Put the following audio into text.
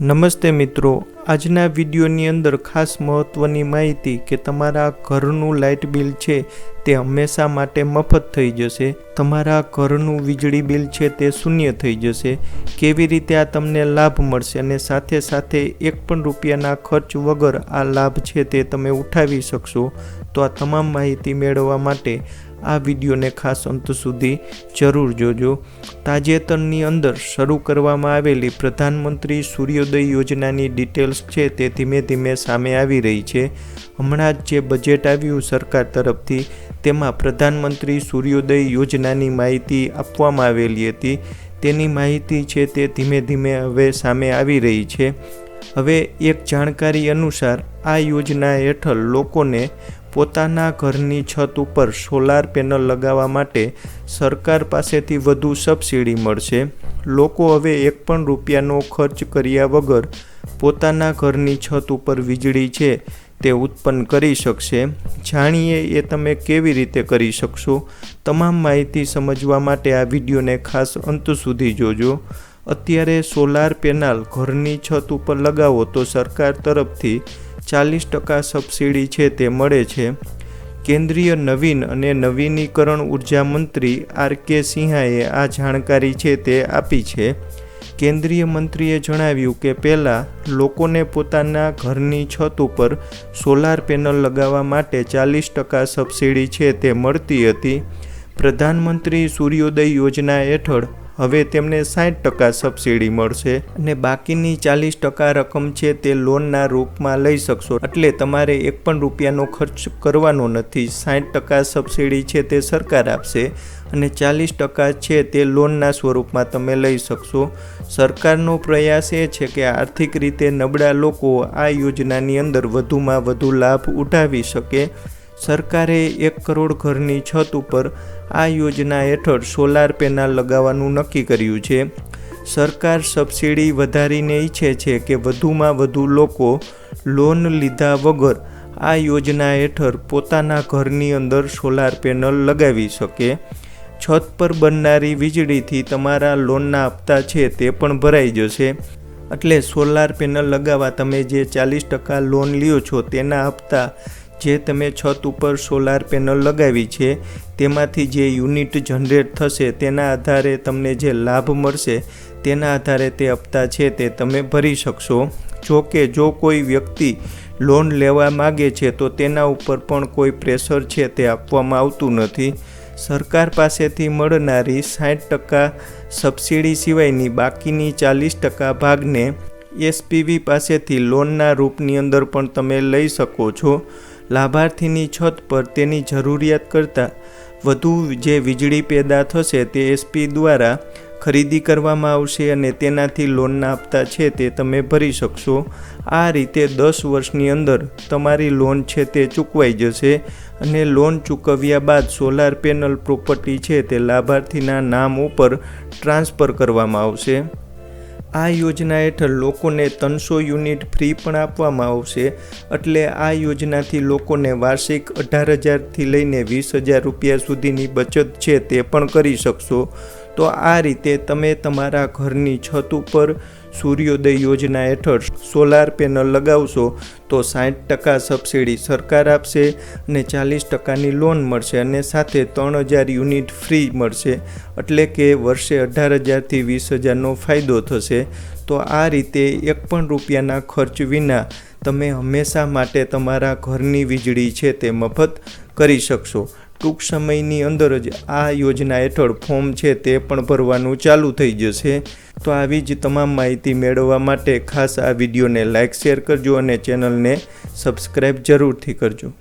નમસ્તે મિત્રો. આજના વિડીયોની અંદર ખાસ મહત્ત્વની માહિતી કે તમારા ઘરનું લાઇટ બિલ છે તે હંમેશા માટે મફત થઈ જશે. તમારા ઘરનું વીજળી બિલ છે તે શૂન્ય થઈ જશે. કેવી રીતે આ તમને લાભ મળશે અને સાથે સાથે એક પણ રૂપિયાના ખર્ચ વગર આ લાભ છે તે તમે ઉઠાવી શકશો. તો આ તમામ માહિતી મેળવવા માટે આ વિડીયોને ખાસ અંત સુધી જરૂર જોજો. તાજેતરની અંદર શરૂ કરવામાં આવેલી પ્રધાનમંત્રી સૂર્યોદય યોજનાની ડિટેલ્સ છે તે ધીમે ધીમે સામે આવી રહી છે. હમણાં જ જે બજેટ આવ્યું સરકાર તરફથી, તેમાં પ્રધાનમંત્રી સૂર્યોદય યોજનાની માહિતી આપવામાં આવેલી હતી. તેની માહિતી છે તે ધીમે ધીમે હવે સામે આવી રહી છે. હવે એક જાણકારી અનુસાર, આ યોજના હેઠળ લોકોને પોતાના ઘરની છત ઉપર સોલાર પેનલ લગાવવા માટે સરકાર પાસેથી વધુ સબસિડી મળશે. લોકો હવે એક પણ રૂપિયાનો ખર્ચ કર્યા વગર પોતાના ઘરની છત ઉપર વીજળી છે તે ઉત્પન્ન કરી શકશે. જાણીએ એ તમે કેવી રીતે કરી શકશો? તમામ માહિતી સમજવા માટે આ વિડીયોને ખાસ અંત સુધી જોજો. અત્યારે સોલાર પેનલ ઘરની છત ઉપર લગાવો તો સરકાર તરફથી ચાલીસ ટકા સબસિડી છે તે મળે છે. કેન્દ્રીય નવીન અને નવીનીકરણ ઊર્જા મંત્રી આર કે સિંહાએ આ જાણકારી છે તે આપી છે. કેન્દ્રીય મંત્રીએ જણાવ્યું કે પહેલાં લોકોને પોતાના ઘરની છત ઉપર સોલાર પેનલ લગાવવા માટે ચાલીસ ટકા સબસિડી છે તે મળતી હતી. પ્રધાનમંત્રી સૂર્યોદય યોજના હેઠળ હવે તેમને સાઠ ટકા સબસિડી મળશે અને બાકીની ચાલીસ ટકા રકમ છે તે લોનના રૂપમાં લઈ શકશો. એટલે તમારે એક પણ રૂપિયાનો ખર્ચ કરવાનો નથી. સાઠ ટકા સબસિડી છે તે સરકાર આપશે અને ચાલીસ ટકા છે તે લોનના સ્વરૂપમાં તમે લઈ શકશો. સરકારનો પ્રયાસ એ છે કે આર્થિક રીતે નબળા લોકો આ યોજનાની અંદર વધુમાં વધુ લાભ ઉઠાવી શકે. સરકારે એક કરોડ ઘરની છત ઉપર આ યોજના હેઠળ સોલાર પેનલ લગાવવાનું નક્કી કર્યું છે. સરકાર સબસિડી વધારીને ઈચ્છે છે કે વધુમાં વધુ લોકો લોન લીધા વગર આ યોજના હેઠળ પોતાના ઘરની અંદર સોલાર પેનલ લગાવી શકે. છત પર બનનારી વીજળીથી તમારા લોનના હપ્તા છે તે પણ ભરાઈ જશે. એટલે સોલાર પેનલ લગાવવા તમે જે ચાલીસ ટકા લોન લ્યો છો તેના હપ્તા જે તમે છત ઉપર સોલાર પેનલ લગાવી છે, તેમાંથી જે યુનિટ જનરેટ થશે, તેના આધારે તમને જે લાભ મળશે, તેના આધારે તે હપ્તા છે તે તમે ભરી શકશો. જો કે જો કોઈ વ્યક્તિ લોન લેવા માગે છે, તો તેના ઉપર પણ કોઈ પ્રેશર છે તે આપવામાં આવતું નથી. સરકાર પાસેથી મળનારી સાઠ ટકા સબસિડી સિવાયની બાકીની ચાલીસ ટકા ભાગને એસપીવી પાસેથી લોનના રૂપની અંદર પણ તમે લઈ શકો છો. લાભાર્થીની છત પર તેની જરૂરિયાત કરતાં વધુ જે વીજળી પેદા થશે તે એસપી દ્વારા ખરીદી કરવામાં આવશે અને તેનાથી લોનના હપ્તા છે તે તમે ભરી શકશો. આ રીતે દસ વર્ષની અંદર તમારી લોન છે તે ચૂકવાઈ જશે અને લોન ચૂકવ્યા બાદ સોલાર પેનલ પ્રોપર્ટી છે તે લાભાર્થીના નામ ઉપર ટ્રાન્સફર કરવામાં આવશે. આ યોજના હેઠળ લોકોને ત્રણસો યુનિટ ફ્રી પણ આપવામાં આવશે. એટલે આ યોજનાથી લોકોને વાર્ષિક અઢાર હજારથી લઈને વીસ હજાર રૂપિયા સુધીની બચત છે તે પણ કરી શકશો. તો આ રીતે તમે તમારા ઘરની છત ઉપર સૂર્યોદય યોજના હેઠળ સોલાર પેનલ લગાવશો તો સાઠ ટકા સબસિડી સરકાર આપશે અને ચાલીસ ટકાની લોન મળશે અને સાથે ત્રણ હજાર યુનિટ ફ્રી મળશે. એટલે કે વર્ષે અઢાર હજારથી વીસ હજારનો ફાયદો થશે. તો આ રીતે એક પણ રૂપિયાના ખર્ચ વિના તમે હંમેશા માટે તમારા ઘરની વીજળી છે તે મફત કરી શકશો. ટૂંક સમયની અંદર જ આ યોજના હેઠળ ફોર્મ છે તે પણ ભરવાનું ચાલુ થઈ જશે. તો આવી જ તમામ માહિતી મેળવવા માટે ખાસ આ વિડીયોને લાઇક, શેર કરજો અને ચેનલને સબસ્ક્રાઈબ જરૂરથી કરજો.